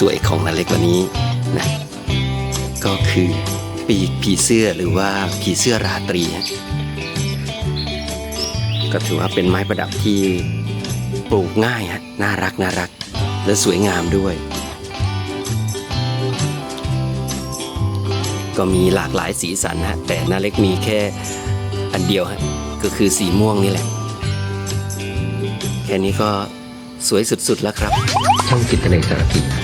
สวยๆของนาเล็กวันนี้นะก็คือปีกผีเสื้อหรือว่าผีเสื้อราตรี ก็ถือว่าเป็นไม้ประดับที่ปลูกง่ายฮะน่ารักน่ารัก และสวยงามด้วย ก็มีหลากหลายสีสันฮะแต่นาเล็กมีแค่อันเดียวฮะก็คือสีม่วงนี่แหละ แค่นี้ก็สวยสุดๆแล้วครับ ช่องจิตในสารพี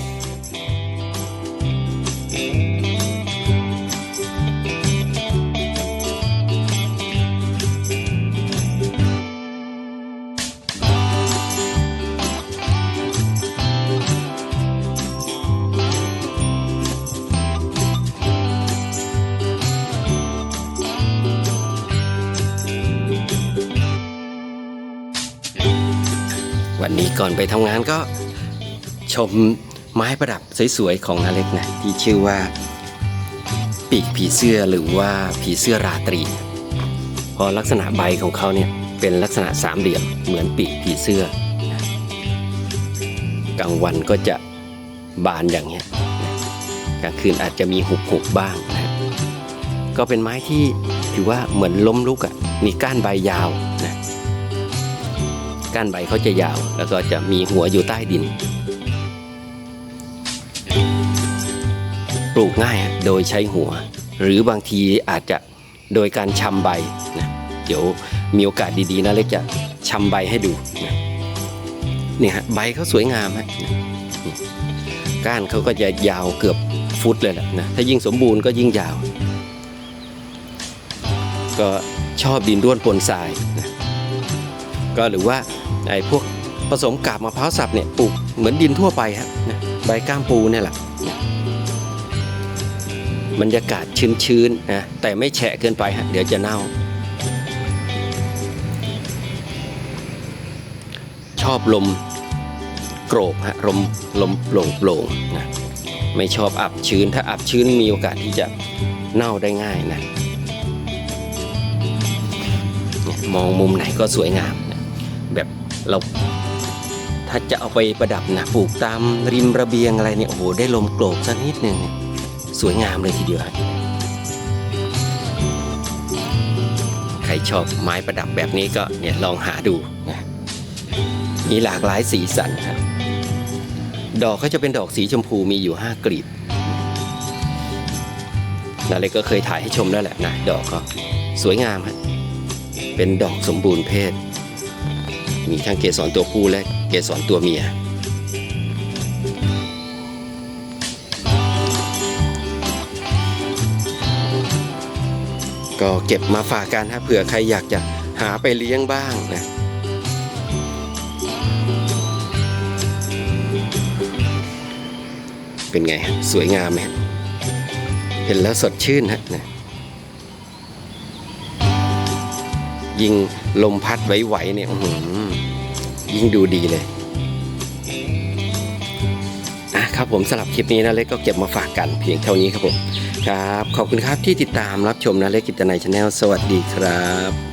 วันนี้ก่อนไปทำงานก็ชมไม้ประดับสวยๆของนาเล็กนะที่ชื่อว่า ปีกผีเสื้อหรือว่าผีเสื้อราตรี พอลักษณะใบของเขาเนี่ยเป็นลักษณะสามเหลี่ยมเหมือนปีกผีเสื้อกลางวันก็จะบานอย่างเงี้ยกลางคืนอาจจะมีหุบหุบบ้างนะก็เป็นไม้ที่ถือว่าเหมือนล้มลุกอะ่ะมีก้านใบยาวนะ ก้านใบเขาจะยาว แล้วก็จะมีหัวอยู่ใต้ดิน ปลูกง่ายโดยใช้หัว หรือบางทีอาจจะโดยการชำใบนะเดี๋ยวมีโอกาสดีๆนะเล็กจะชำใบให้ดูนะเนี่ยฮะใบเขาสวยงามฮะก้านเขาก็จะยาวเกือบฟุตเลยแหละนะถ้ายิ่งสมบูรณ์ก็ยิ่งยาว ก็ชอบดินด้วนปนทรายนะ ก็หรือว่าไอ้พวกผสมกาบมะพร้าวสับเนี่ยปลูกเหมือนดินทั่วไปครับนะใบก้ามปูเนี่ยแหละบรรยากาศชื้นๆนะแต่ไม่แฉะเกินไปฮะเดี๋ยวจะเน่า ชอบลมโกรกฮะลมลมโปร่งโปร่งๆนะไม่ชอบอับชื้นถ้าอับชื้นมีโอกาสที่จะเน่าได้ง่ายนะมองมุมไหนก็สวยงาม แบบเรา ถ้าจะเอาไปประดับนะปลูกตามริมระเบียงอะไรเนี่ยโอ้โหได้ลมโกรกสักนิดหนึ่งสวยงามเลยทีเดียวใครชอบไม้ประดับแบบนี้ก็เนี่ยลองหาดูนะมีหลากหลายสีสันครับดอกเขาจะเป็นดอกสีชมพูมีอยู่ 5กลีบนาเล็กก็เคยถ่ายให้ชมแล้วแหละนะดอกก็สวยงามฮะเป็นดอกสมบูรณ์เพศ มีทั้งเกสรตัวผู้และเกสรตัวเมีย ก็เก็บมาฝากกันฮะเผื่อใครอยากจะหาไปเลี้ยงบ้างนะเป็นไงฮะสวยงามไหมเห็นแล้วสดชื่นฮะนะ ยิงลมพัดไหวๆเนี่ยหือยิ่งดูดีเลยนะครับผมสำหรับคลิปนี้นะเล็กก็เก็บมาฝากกันเพียงเท่านี้ครับผมครับ ขอบคุณครับที่ติดตามรับชมนะเล็กกิตนายชาแนลสวัสดีครับ